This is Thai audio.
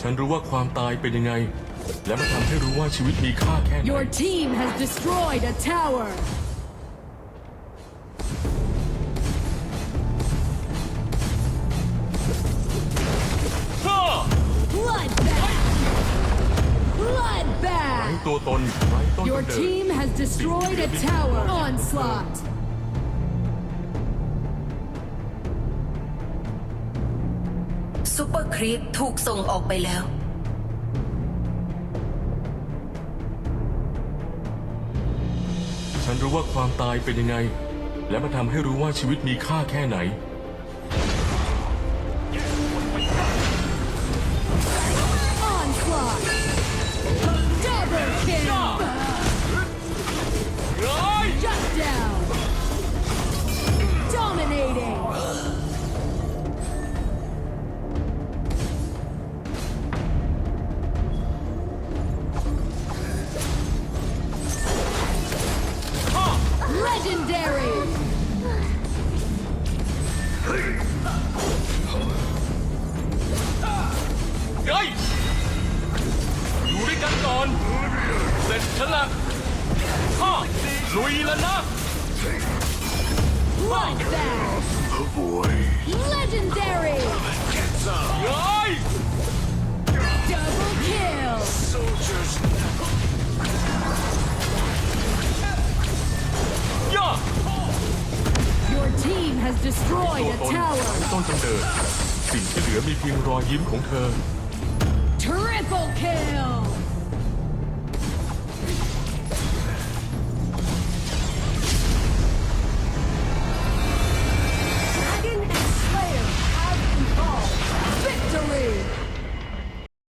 ฉันรู้ว่าความตายเป็นยังไง และมันทำให้รู้ว่าชีวิตมีค่าแค่ไหน Your team has destroyed a tower. ฮ่า Bloodbath. ไร้ Bloodbath. ตัวตนไร้ต้น Your กำเนิด team has destroyed a tower. Onslaught. ซูเปอร์ครีปถูกส่งออกไปแล้ว ฉันรู้ว่าความตายเป็นยังไง และมันทำให้รู้ว่าชีวิตมีค่าแค่ไหน กันก่อน เสร็จฉันละฮ่าลุยแล้วนะ Bloodbath. Legendary. เฮ้ย Double kill. ย่า Your team has ตัว destroyed a ตน tower. ไร้ต้นกำเนิด สิ่งที่เหลือมีเพียงรอยยิ้มของเธอ Triple kill.